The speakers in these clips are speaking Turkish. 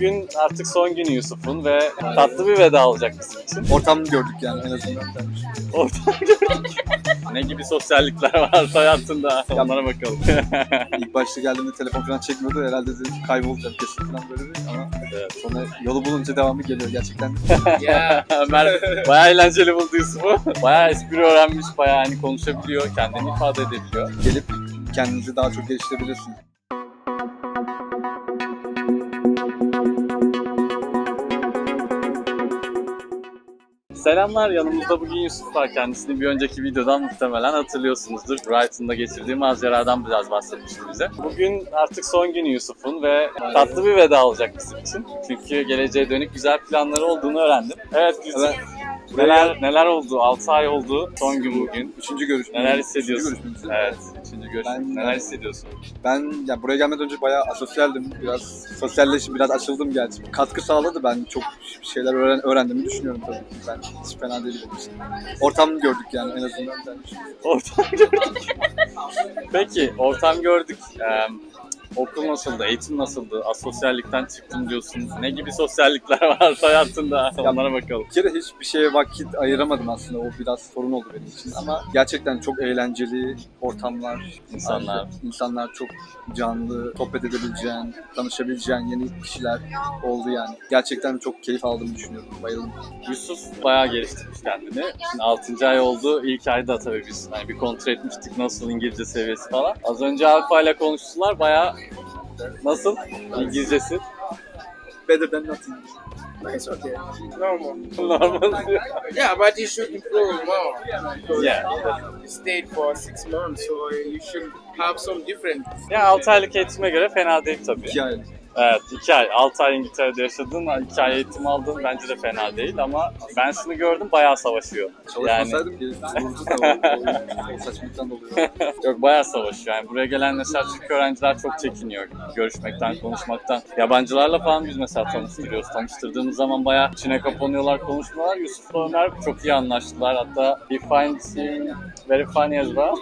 Bugün artık son günü Yusuf'un ve tatlı bir veda olacak bizim için. Ortam gördük yani en azından. Ortam gördük. ne gibi sosyallikler var hayatında? Onlara bakalım. İlk başta geldiğimde telefon falan çekmiyordu. Herhalde dedim kaybolacağım kesin falan böyle bir ama Evet. sonra yolu bulunca devamı geliyor gerçekten. Ya Ömer bayağı eğlenceli buldu Yusuf'u. Bayağı espri öğrenmiş, bayağı hani konuşabiliyor, kendini ifade edebiliyor. Gelip kendinizi daha çok geliştirebilirsiniz. Selamlar, yanımızda bugün Yusuf var. Kendisini bir önceki videodan muhtemelen hatırlıyorsunuzdur. Brighton'da geçirdiği maceradan biraz bahsetmişti bize. Bugün artık son günü Yusuf'un ve tatlı bir veda olacak bizim için. Çünkü geleceğe dönük güzel planları olduğunu öğrendim. Evet Yusuf, Evet. neler, neler oldu? 6 ay oldu, son gün bugün. Üçüncü görüşme. Neler hissediyorsun? Üçüncü görüşmemiz. Evet, üçüncü görüşmek. Ben- Neler hissediyorsun? Ben ya buraya gelmeden önce bayağı asosyaldim. Biraz sosyalleşip biraz açıldım gerçi. Katkı sağladı. Ben çok şeyler öğren öğrendiğimi düşünüyorum tabii ki. Ben hiç fena değil benim için. Ortam gördük yani en azından. Ben Ortam gördük. Peki, ortam gördük. Ee, okul nasıldı, eğitim nasıldı, asosyallikten çıktım diyorsun. Ne gibi sosyallikler var hayatında? Onlara bakalım. Bir kere hiçbir şeye vakit ayıramadım aslında. O biraz sorun oldu benim için. Ama gerçekten çok eğlenceli ortamlar, İnsanlar. insanlar çok canlı, sohbet edebileceğin, tanışabileceğin yeni kişiler oldu yani. Gerçekten çok keyif aldığımı düşünüyorum. Bayıldım. Yusuf bayağı geliştirmiş kendini. Şimdi 6. ay oldu. İlk ayda tabii biz hani bir kontrol etmiştik nasıl İngilizce seviyesi falan. Az önce Alfa ile konuştular. Bayağı nasıl İngilizcesi? Better than nothing. It's okay. Normal. Normal. Yeah, but you should improve more. Yeah. you stayed for six months, so you should have some different. Ya 6 aylık eğitime göre fena değil tabii. Ay. Evet 2 ay. 6 ay İngiltere'de yaşadın, 2 ay eğitim aldın bence de fena değil ama ben şunu gördüm bayağı savaşıyor. Yani Çalışmasaydım ki vurdu da saçmalıktan dolayı. yok bayağı savaşıyor. Yani buraya gelen mesela Türk öğrenciler çok çekiniyor görüşmekten, konuşmaktan. Yabancılarla falan biz mesela tanıştırıyoruz. Tanıştırdığımız zaman bayağı içine kapanıyorlar, konuşmuyorlar. Yusuf'la Ömer çok iyi anlaştılar. Hatta he finds him very funny as well.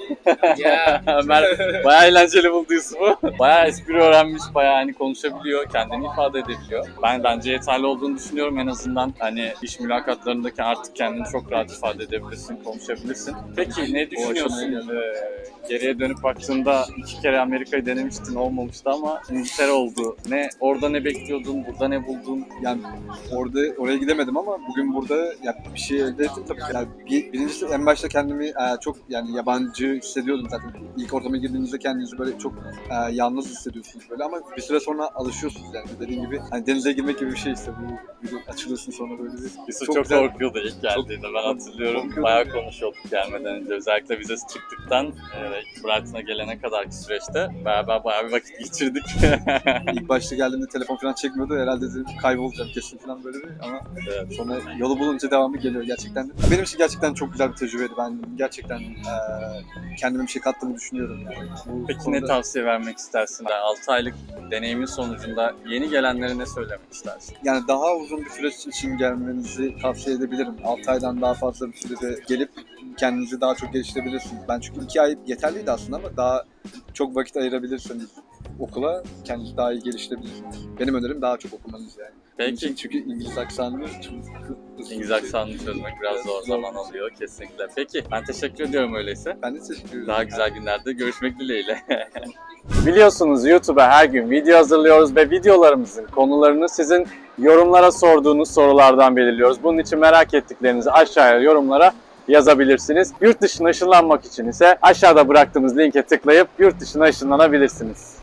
Ömer bayağı eğlenceli buldu Yusuf'u. Bayağı espri öğrenmiş, bayağı hani konuşabiliyor, kendini ifade edebiliyor. Ben bence yeterli olduğunu düşünüyorum en azından. Hani iş mülakatlarındaki artık kendini çok rahat ifade edebilirsin, konuşabilirsin. Peki ne düşünüyorsun? Ee, geriye dönüp baktığında iki kere Amerika'yı denemiştin, olmamıştı ama İngiltere oldu. Ne orada ne bekliyordun, burada ne buldun? Yani orada oraya gidemedim ama bugün burada ya bir şey elde ettim tabii ki. Yani bir, birincisi en başta kendimi e, çok yani yabancı hissediyordum zaten. İlk ortama girdiğinizde kendinizi böyle çok e, yalnız hissediyorsunuz böyle ama bir süre sonra alışıyorsunuz yani. Dediğim gibi hani denize girmek gibi bir şey işte bu bir açılıyorsun sonra böyle bir Yusuf Çok çok, güzel. korkuyordu ilk geldiğinde ben hatırlıyorum. Bayağı konuşuyorduk gelmeden önce. Özellikle vizesi çıktıktan e, Brighton'a gelene kadarki süreçte beraber bayağı bir vakit geçirdik. İlk başta geldiğimde telefon falan çekmiyordu. Herhalde dedim kaybolacağım kesin falan böyle bir ama evet. sonra yolu bulunca devamı geliyor gerçekten. Benim için gerçekten çok güzel bir tecrübeydi. Ben gerçekten e, kendime bir şey kattığımı düşünüyorum. Yani. Bu Peki konuda- ne tavsiye vermek istersin? 6 aylık deneyimin sonucunda yeni gelenlere ne söylemek istersin? Yani daha uzun bir süreç için gelmenizi tavsiye edebilirim. 6 aydan daha fazla bir sürede gelip kendinizi daha çok geliştirebilirsiniz. Ben çünkü 2 ay yeterliydi aslında ama daha çok vakit ayırabilirseniz okula kendinizi daha iyi geliştirebilirsiniz. Benim önerim daha çok okumanız yani. Peki çünkü İngiliz aksanı çok İngiliz aksanını çözmek biraz zor zaman alıyor kesinlikle. Peki ben teşekkür ediyorum öyleyse. Ben de teşekkür ederim. Daha güzel günlerde görüşmek dileğiyle. Biliyorsunuz YouTube'a her gün video hazırlıyoruz ve videolarımızın konularını sizin yorumlara sorduğunuz sorulardan belirliyoruz. Bunun için merak ettiklerinizi aşağıya yorumlara yazabilirsiniz. Yurt dışına ışınlanmak için ise aşağıda bıraktığımız linke tıklayıp yurt dışına ışınlanabilirsiniz.